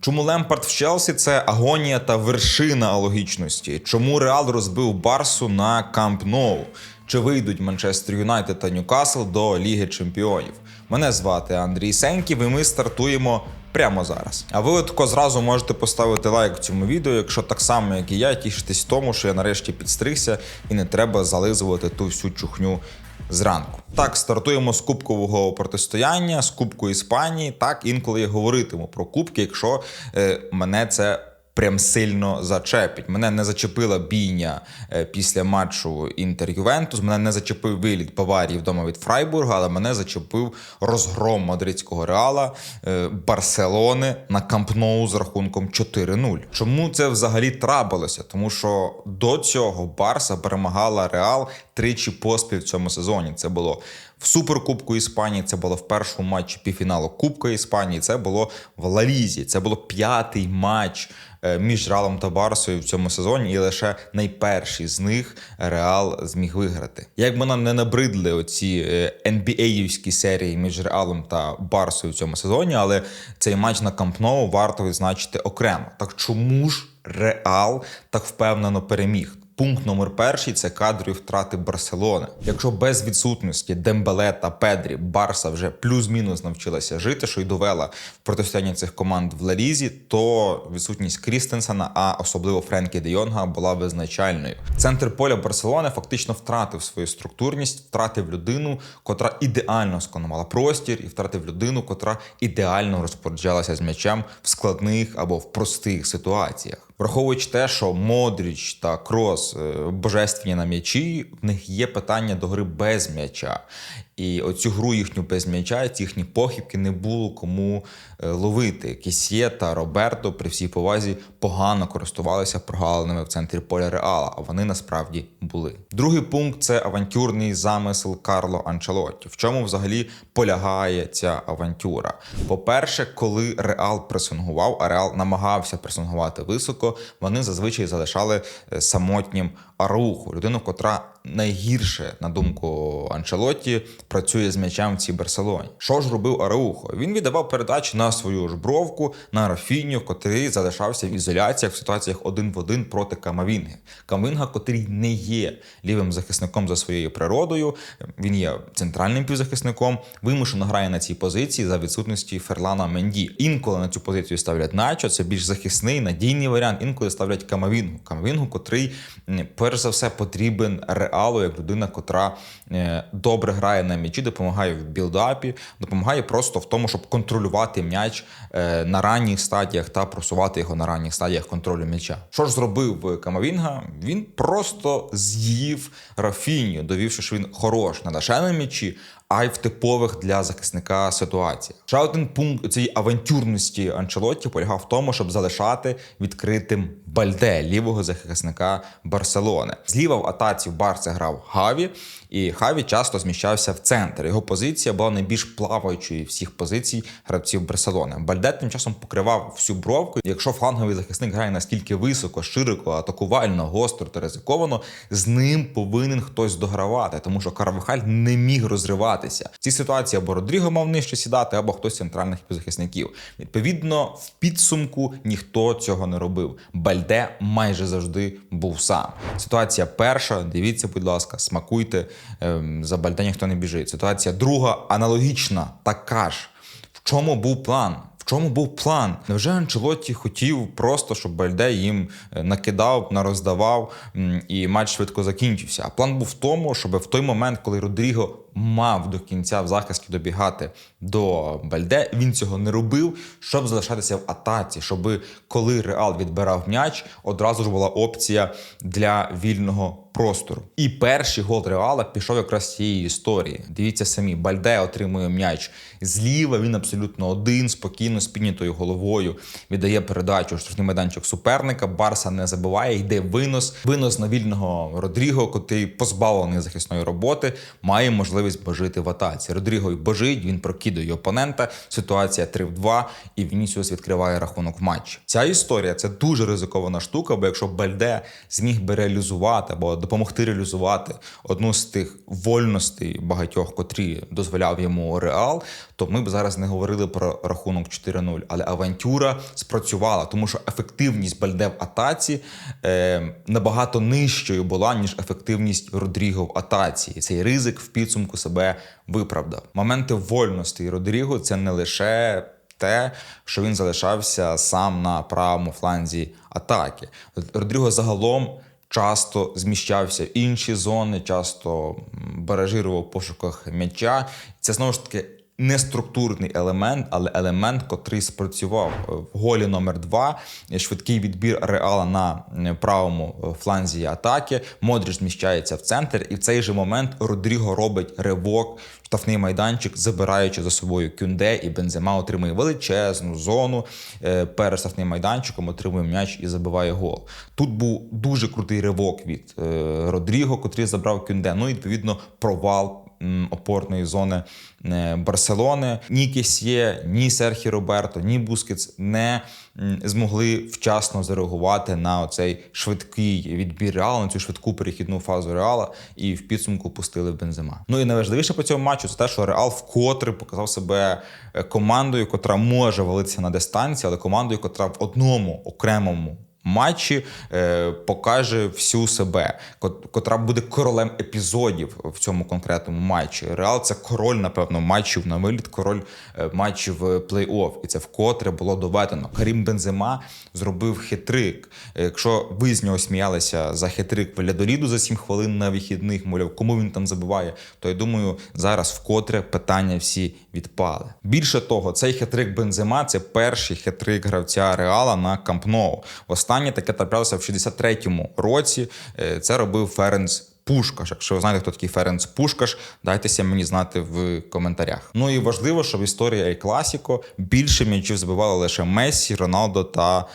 Чому Лемпард в Челсі це агонія та вершина алогічності? Чому Реал розбив Барсу на Камп Ноу? Чи вийдуть Манчестер Юнайтед та Ньюкасл до Ліги Чемпіонів? Мене звати Андрій Сенків, і ми стартуємо прямо зараз. А ви отко зразу можете поставити лайк цьому відео, якщо так само, як і я, тішитесь тому, що я нарешті підстригся і не треба зализувати ту всю чухню зранку. Так, стартуємо з кубкового протистояння, з Кубку Іспанії. Так, інколи я говоритиму про кубки, якщо е, мене це. Прям сильно зачепить. Мене не зачепила бійня е, після матчу Інтер Ювентус. Мене не зачепив виліт Баварії вдома від Фрайбурга, але мене зачепив розгром мадридського реала е, Барселони на Камп Ноу з рахунком 4-0. Чому це взагалі трапилося? Тому що до цього Барса перемагала Реал тричі поспіль в цьому сезоні. Це було в Суперкубку Іспанії, це було в першому матчі півфіналу Кубка Іспанії. Це було в Лалізі. Це було п'ятий матч між Реалом та Барсою в цьому сезоні, і лише найперший з них Реал зміг виграти. Як би нам не набридли оці NBA-івські серії між Реалом та Барсою в цьому сезоні, але цей матч на Камп Ноу варто відзначити окремо. Так чому ж Реал так впевнено переміг? Пункт номер перший це кадрові втрати Барселони. Якщо без відсутності Дембеле та Педрі Барса вже плюс-мінус навчилася жити, що й довела в протистоянні цих команд в Ларізі, то відсутність Крістенсена, а особливо Френкі Де Йонга, була визначальною. Центр поля Барселони фактично втратив свою структурність, втратив людину, котра ідеально сконувала простір, і втратив людину, котра ідеально розпоряджалася з м'ячем в складних або в простих ситуаціях. Враховуючи те, що Модріч та Крос божественні на м'ячі, в них є питання до гри без м'яча. І оцю гру їхню без м'яча, їхні похибки не було кому е, ловити. Кісє та Роберто при всій повазі погано користувалися прогалинами в центрі поля Реала, а вони насправді були. Другий пункт це авантюрний замисел Карло Анчелотті. В чому взагалі полягає ця авантюра? По-перше, коли Реал пресингував, а Реал намагався пресингувати високо, вони зазвичай залишали е, самотнім Арауху, людину, котра найгірше, на думку Анчелотті, працює з м'ячем в цій Барселоні. Що ж робив Араухо? Він віддавав передачі на свою ж бровку на Рафіню, котрий залишався в ізоляціях в ситуаціях один в один проти Камавінги. Камавінга, котрий не є лівим захисником за своєю природою, він є центральним півзахисником, вимушено грає на цій позиції за відсутності Ферлана Менді. Інколи на цю позицію ставлять Начо, це більш захисний, надійний варіант. Інколи ставлять Камавінгу. Камавінгу, котрий перш за все потрібен реалу як людина, котра е, добре грає на м'ячі, допомагає в білдапі, допомагає просто в тому, щоб контролювати м'яч е, на ранніх стадіях та просувати його на ранніх стадіях контролю м'яча. Що ж зробив Камавінга? Він просто з'їв Рафінію, довівши, що він хорош на лише на м'ячі, а й в типових для захисника ситуаціях. Ще один пункт цієї авантюрності Анчелотті полягав в тому, щоб залишати відкритим Бальде, лівого захисника Барселони. Зліва в атаці в Барці грав Гаві, і Хаві часто зміщався в центр. Його позиція була найбільш плаваючою всіх позицій гравців Барселони. Бальде тим часом покривав всю бровку. Якщо фланговий захисник грає настільки високо, широко, атакувально, гостро та ризиковано, з ним повинен хтось догравати, тому що Карвахаль не міг розриватися. В цій ситуації або Родріго мав нижче сідати, або хтось з центральних півзахисників. Відповідно, в підсумку ніхто цього не робив. Бальде майже завжди був сам. Ситуація перша. Дивіться, будь ласка, смакуйте. Ем, За Бальта ніхто не біжить. Ситуація друга аналогічна, така ж. В чому був план? В чому був план? Невже Анчелотті хотів просто, щоб Бальде їм е, накидав, нароздавав і матч швидко закінчився? А план був в тому, щоб в той момент, коли Родріго мав до кінця в захисті добігати до Бальде, він цього не робив, щоб залишатися в атаці, щоб коли Реал відбирав м'яч, одразу ж була опція для вільного простору. І перший гол Реала пішов якраз з цієї історії. Дивіться самі, Бальде отримує м'яч зліва. Він абсолютно один, спокійно з піднятою головою віддає передачу штрафний майданчик суперника. Барса не забиває, йде винос. Винос на вільного Родріго, котрий позбавлений захисної роботи, має можливість божити в атаці. Родріго божить, він прокидує опонента. Ситуація 3 в 2, і Вінісіус відкриває рахунок в матчі. Ця історія це дуже ризикована штука, бо якщо Бальде зміг би реалізувати або допомогти реалізувати одну з тих вольностей багатьох, котрі дозволяв йому Реал, то ми б зараз не говорили про рахунок 4-0. Але авантюра спрацювала, тому що ефективність Бальде в атаці е, набагато нижчою була, ніж ефективність Родріго в атаці. І цей ризик в підсумку себе виправдав. Моменти вольності Родріго це не лише те, що він залишався сам на правому фланзі атаки. Родріго загалом часто зміщався в інші зони, часто баражирував в пошуках м'яча. Це знову ж таки. Неструктурний елемент, але елемент, котрий спрацював в голі номер 2 Швидкий відбір реала на правому е, фланзі атаки. Модріч зміщається в центр, і в цей же момент Родріго робить ривок штрафний майданчик, забираючи за собою кюнде, і Бензема отримує величезну зону е, перед штрафним майданчиком, отримує м'яч і забиває гол. Тут був дуже крутий ривок від е, Родріго, котрий забрав кюнде. Ну і відповідно провал опорної зони е, Барселони. Ні Кесьє, ні Серхі Роберто, ні Бускетс не змогли вчасно зареагувати на оцей швидкий відбір Реала, на цю швидку перехідну фазу Реала, і в підсумку пустили Бензема. Ну і найважливіше по цьому матчу це те, що Реал вкотре показав себе е, командою, котра може валитися на дистанції, але командою, котра в одному окремому матчі е, покаже всю себе, кот- котра буде королем епізодів в цьому конкретному матчі. Реал це король, напевно, матчів на виліт, король е, матчів плей-офф. І це вкотре було доведено. Карім Бензема зробив хитрик. Якщо ви з нього сміялися за хитрик Валядоріду за 7 хвилин на вихідних, мовляв, кому він там забиває, то я думаю, зараз вкотре питання всі відпали. Більше того, цей хитрик Бензема це перший хитрик гравця Реала на Камп Ноу. Останнє таке траплялося в 63-му році. Е, Це робив Ференц Пушкаш. Якщо ви знаєте, хто такий Ференц Пушкаш, дайтеся мені знати в коментарях. Ну і важливо, що в історії Ель Класіко більше м'ячів забивали лише Мессі, Роналдо та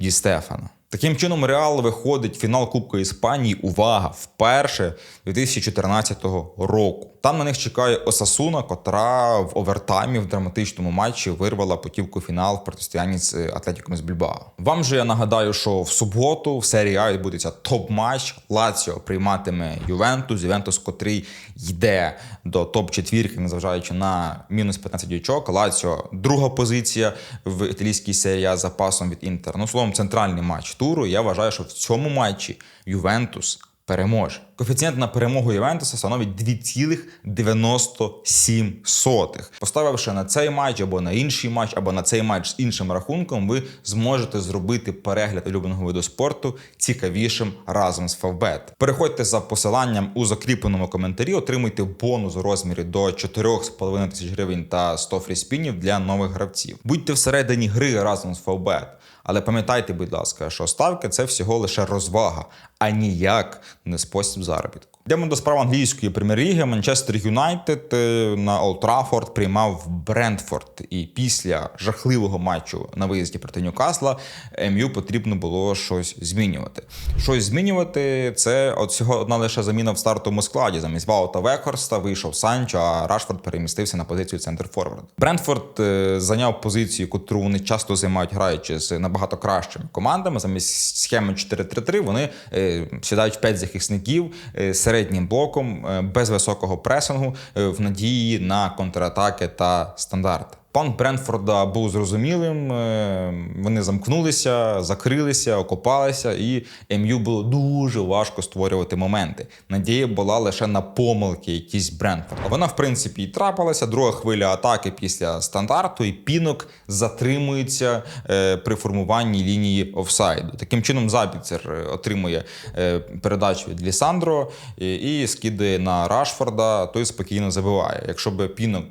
Ді Стефано. Таким чином, Реал виходить в фінал Кубку Іспанії. Увага! Вперше 2014 року. Там на них чекає Осасуна, котра в овертаймі в драматичному матчі вирвала путівку фінал в протистоянні з Атлетіком з Більбао. Вам же я нагадаю, що в суботу в серії А відбудеться топ-матч. Лаціо прийматиме Ювентус. Ювентус, котрий йде до топ-четвірки, незважаючи на мінус 15 очок. Лаціо друга позиція в італійській серії А запасом від Інтер. Ну, словом, центральний матч туру. Я вважаю, що в цьому матчі Ювентус переможе. Коефіцієнт на перемогу Ювентуса становить 2,97. Поставивши на цей матч або на інший матч, або на цей матч з іншим рахунком, ви зможете зробити перегляд улюбленого виду спорту цікавішим разом з Фавбет. Переходьте за посиланням у закріпленому коментарі, отримуйте бонус у розмірі до 4,5 тисяч гривень та 100 фріспінів для нових гравців. Будьте всередині гри разом з Фавбет. Але пам'ятайте, будь ласка, що ставки це всього лише розвага, а ніяк не спосіб заробітку. Йдемо до справ англійської прем'єр-ліги. Манчестер Юнайтед е, на Олд Траффорд приймав Брентфорд. І після жахливого матчу на виїзді проти Ньюкасла МЮ потрібно було щось змінювати. Щось змінювати це от всього одна лише заміна в стартовому складі. Замість Ваута Векхорста вийшов Санчо, а Рашфорд перемістився на позицію центр форвард. Брентфорд е, зайняв позицію, яку вони часто займають, граючи з набагато кращими командами. Замість схеми 4-3-3 вони е, сідають в 5 захисників середнім блоком, е, без високого пресингу, е, в надії на контратаки та стандарти. План Бренфорда був зрозумілим. е, Вони замкнулися, закрилися, окопалися, і МЮ було дуже важко створювати моменти. Надія була лише на помилки, якісь Бренфорда. Вона, в принципі, і трапилася. Друга хвиля атаки після стандарту, і пінок затримується е, при формуванні лінії офсайду. Таким чином, Забіцер е, отримує передачу від Лісандро і скидає на Рашфорда, той спокійно забиває. Якщо б пінок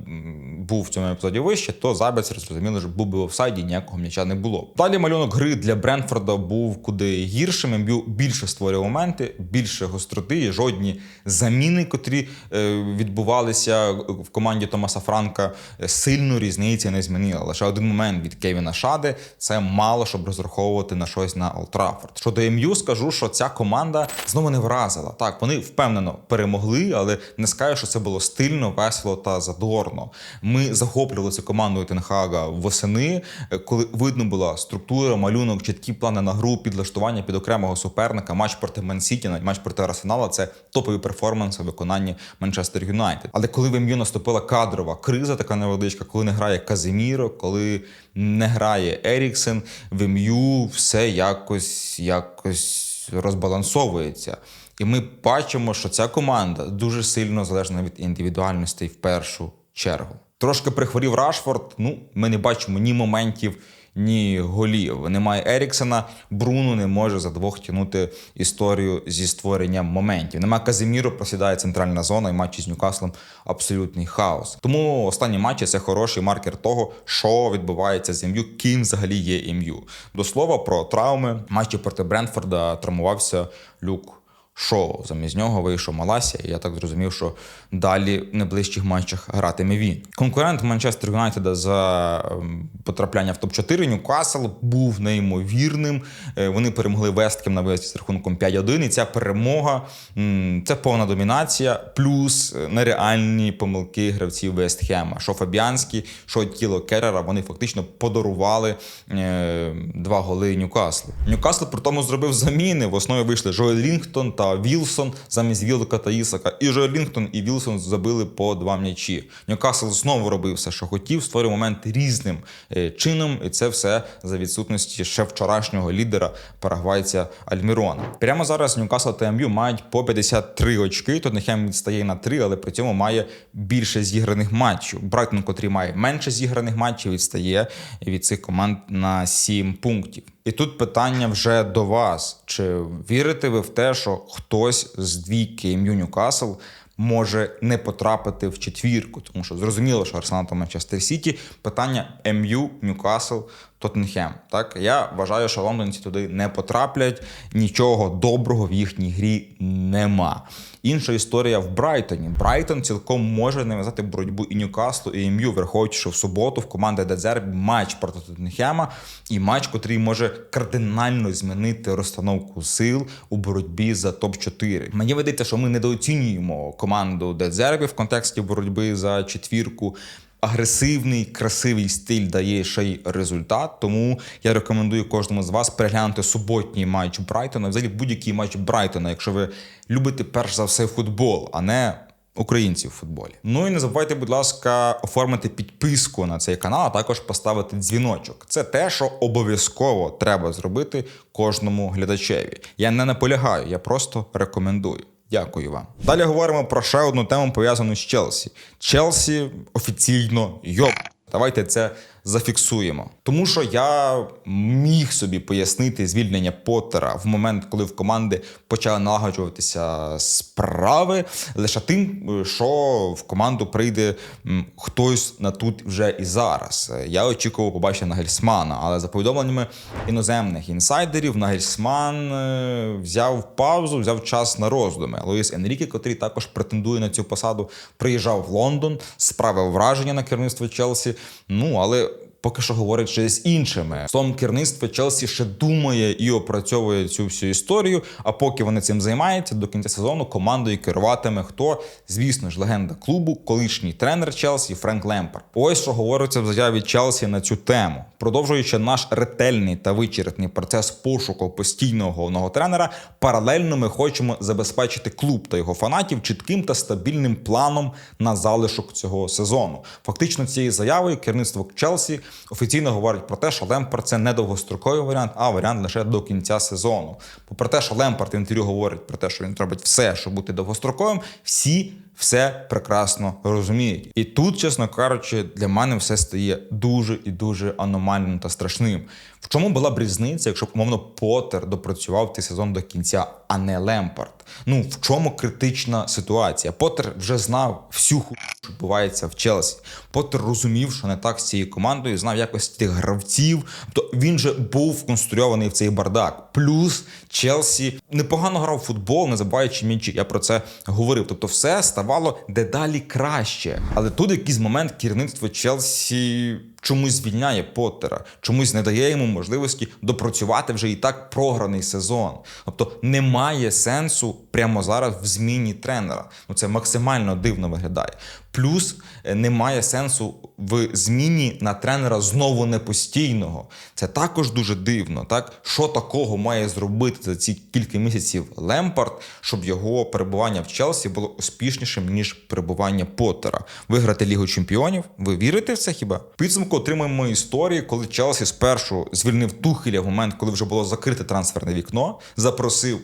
був в цьому епізоді вище, то Забіцер, зрозуміло, що був би в офсайді, ніякого м'яча не було. Далі малюнок гри для Брентфорда був куди гіршим. МБЮ більше створював моменти, більше гостроти, і жодні заміни, котрі е, відбувалися в команді Томаса Франка, е, сильну різницю не змінили. Лише один момент від Кевіна Шади це мало, щоб розраховувати на щось на Олд Траффорд. Щодо МЮ, скажу, що ця команда знову не вразила. Так, вони впевнено перемогли, але не скажу, що це було стильно, весело та задорно. Ми захоплювали цю команду командою Тенхага восени, е, коли видно була структура, малюнок, чіткі плани на гру, підлаштування під окремого суперника, матч проти Ман-Сіті, навіть матч проти Арсенала це топові перформанси у виконанні Манчестер Юнайтед. Але коли в МЮ наступила кадрова криза, така невеличка, коли не грає Казиміро, коли не грає Еріксен, в МЮ все якось якось розбалансовується. І ми бачимо, що ця команда дуже сильно залежна від індивідуальностей в першу чергу. Трошки прихворів Рашфорд. Ну, ми не бачимо ні моментів, ні голів. Немає Еріксена. Бруно не може за двох тягнути історію зі створенням моментів. Нема Казиміру, просідає центральна зона, і матчі з Ньюкаслом абсолютний хаос. Тому останні матчі це хороший маркер того, що відбувається з МЮ, ким взагалі є МЮ. До слова про травми. Матчі проти Брентфорда травмувався Люк. Шоу замість нього вийшов Малася, і я так зрозумів, що далі в найближчих матчах гратиме він. Конкурент Манчестер Юнайтеда за ем, потрапляння в топ-4 Ньюкасл був неймовірним. Е, Вони перемогли Весткем на виїзді з рахунком 5-1. І ця перемога це повна домінація, плюс е, нереальні помилки гравців Вестхема. Що Фабіанський, що тіло Керрера, вони фактично подарували е, два голи Ньюкаслу. Ньюкасл при тому зробив заміни. В основі вийшли Жоель Лінгтон та Вілсон замість Вілка та Ісака. І Жоель Лінгтон і Вілсон забили по два м'ячі. Ньюкасл знову робив все, що хотів, створив момент різним е, чином, і це все за відсутності ще вчорашнього лідера парагвайця Альмірона. Прямо зараз Ньюкасл та МЮ мають по 53 очки. Тоттенхем відстає на 3, але при цьому має більше зіграних матчів. Брайтон, котрий має менше зіграних матчів, відстає від цих команд на 7 пунктів. І тут питання вже до вас: чи вірите ви в те, що хтось з двійки МЮ Ньюкасл може не потрапити в четвірку? Тому що зрозуміло, що Арсенал та Манчестер Сіті питання МЮ, Ньюкасл, Тоттенхем. Так я вважаю, що лондонці туди не потраплять. Нічого доброго в їхній грі нема. Інша історія в Брайтоні. Брайтон цілком може нав'язати боротьбу і Ньюкаслу, і МЮ, враховуючи, що в суботу в команди Дезербі матч проти Тоттенхема і матч, котрий може кардинально змінити розстановку сил у боротьбі за топ-4. Мені видається, що ми недооцінюємо команду Дезербі в контексті боротьби за четвірку. Агресивний, красивий стиль дає ще й результат. Тому я рекомендую кожному з вас переглянути суботній матч Брайтона, взагалі будь-який матч Брайтона, якщо ви любите перш за все футбол, а не українців в футболі. Ну і не забувайте, будь ласка, оформити підписку на цей канал, а також поставити дзвіночок. Це те, що обов'язково треба зробити кожному глядачеві. Я не наполягаю, я просто рекомендую. Дякую вам. Далі говоримо про ще одну тему пов'язану з Челсі. Челсі офіційно йоп. Давайте це зафіксуємо. Тому що я міг собі пояснити звільнення Поттера в момент, коли в команди почали налагоджуватися справи, лише тим, що в команду прийде хтось на тут вже і зараз. Я очікував побачити Нагельсмана, але за повідомленнями іноземних інсайдерів, Нагельсман е, взяв паузу, взяв час на роздуми. Луїс Енріке, котрий також претендує на цю посаду, приїжджав в Лондон, справив враження на керівництво Челсі. Ну але поки що говорить ще з іншими. Словом, керівництво Челсі ще думає і опрацьовує цю всю історію. А поки вони цим займаються, до кінця сезону командою керуватиме хто, звісно ж, легенда клубу, колишній тренер Челсі Френк Лемпард. Ось що говориться в заяві Челсі на цю тему. Продовжуючи наш ретельний та вичерпний процес пошуку постійного головного тренера, паралельно ми хочемо забезпечити клуб та його фанатів чітким та стабільним планом на залишок цього сезону. Фактично, цією заявою керівництво Челсі офіційно говорить про те, що Лемпард це не довгостроковий варіант, а варіант лише до кінця сезону. Попри те, що Лемпард в інтерв'ю говорить про те, що він робить все, щоб бути довгостроковим, всі все прекрасно розуміють. І тут, чесно кажучи, для мене все стає дуже і дуже аномальним та страшним. В чому була б різниця, якщо б умовно Поттер допрацював цей сезон до кінця, а не Лемпард? Ну в чому критична ситуація? Поттер вже знав всю ху, що відбувається в Челсі. Поттер розумів, що не так з цією командою, знав якось тих гравців. То він же був конструйований в цей бардак. Плюс Челсі непогано грав в футбол, не забуваючи м'ячі. Я про це говорив. Тобто, все ставало дедалі краще. Але тут якийсь момент керівництво Челсі чомусь звільняє Поттера, чомусь не дає йому можливості допрацювати вже і так програний сезон. Тобто немає сенсу прямо зараз в зміні тренера. Ну це максимально дивно виглядає. Плюс немає сенсу в зміні на тренера знову не постійного. Це також дуже дивно. Так що такого має зробити за ці кілька місяців Лемпард, щоб його перебування в Челсі було успішнішим ніж перебування Поттера. Виграти Лігу Чемпіонів. Ви вірите в це хіба? Підсумку отримаємо історії, коли Челсі спершу звільнив Тухеля в момент, коли вже було закрите трансферне вікно, запросив.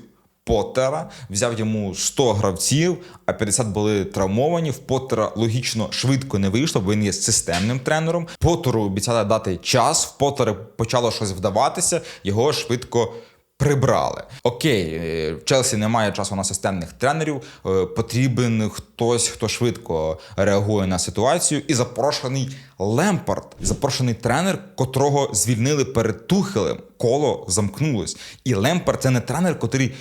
Поттера, взяв йому 100 гравців, а 50 були травмовані. В Поттера логічно швидко не вийшло, бо він є системним тренером. Поттеру обіцяли дати час. В Поттера почало щось вдаватися, його швидко. Прибрали. Окей, е, в Челсі немає часу на системних тренерів. е, Потрібен хтось, хто швидко реагує на ситуацію. І запрошений Лемпард, запрошений тренер, котрого звільнили перед Тухелем. Коло замкнулось. І Лемпард це не тренер, котрий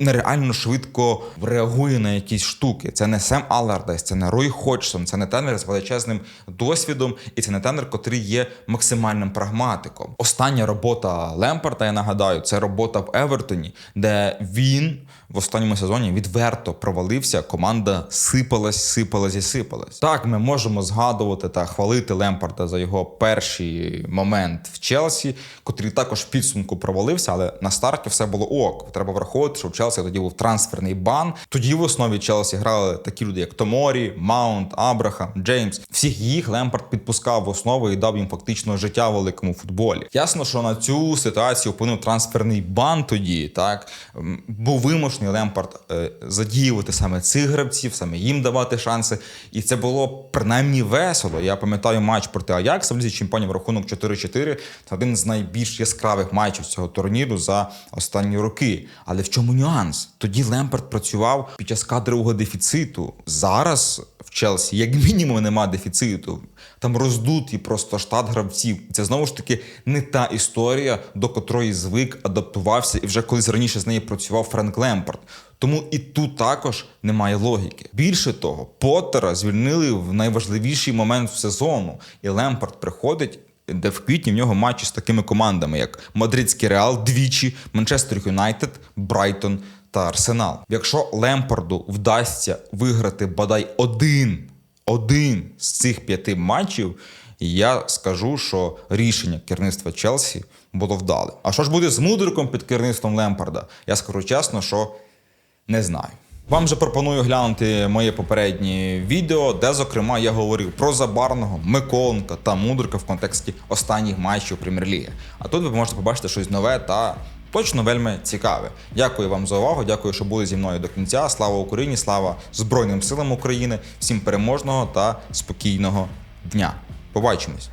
нереально швидко реагує на якісь штуки. Це не Сем Аллардайс, це не Рой Ходжсон, це не тренер з величезним досвідом, і це не тренер, котрий є максимальним прагматиком. Остання робота Лемпарта, я нагадаю, це робота в Евертоні, де він в останньому сезоні відверто провалився. Команда сипалась, сипалась і сипалась. Так, ми можемо згадувати та хвалити Лемпарда за його перший момент в Челсі, котрий також в підсумку провалився, але на старті все було ок. Треба враховувати, що в Челсі тоді був трансферний бан. Тоді в основі Челсі грали такі люди, як Томорі, Маунт, Абрахам, Джеймс. Всіх їх Лемпард підпускав в основу і дав їм фактично життя в великому футболі. Ясно, що на цю ситуацію вплинув трансферний бан тоді. Так був вимушений Лемпард е, задіювати саме цих гравців, саме їм давати шанси. І це було принаймні весело. Я пам'ятаю матч проти Аякса в лізі чемпіонів рахунок 4-4. Це один з найбільш яскравих матчів цього турніру за останні роки. Але в чому нюанс? Тоді Лемпард працював під час кадрового дефіциту. Зараз в Челсі, як мінімум, нема дефіциту. Там роздутий просто штат гравців. Це знову ж таки не та історія, до котрої звик, адаптувався, і вже колись раніше з нею працював Френк Лемпард. Тому і тут також немає логіки. Більше того, Поттера звільнили в найважливіший момент в сезону, і Лемпард приходить. Де в квітні в нього матчі з такими командами, як Мадридський Реал двічі, Манчестер Юнайтед, Брайтон та Арсенал. Якщо Лемпарду вдасться виграти бодай один, один з цих п'яти матчів, я скажу, що рішення керівництва Челсі було вдале. А що ж буде з мудриком під керівництвом Лемпарда? Я скажу чесно, що не знаю. Вам же пропоную глянути моє попереднє відео, де, зокрема, я говорив про Забарного, Миколенка та Мудрика в контексті останніх матчів Прем'єр-ліги. А тут ви можете побачити щось нове та точно вельми цікаве. Дякую вам за увагу. Дякую, що були зі мною до кінця. Слава Україні! Слава Збройним силам України! Всім переможного та спокійного дня! Побачимось!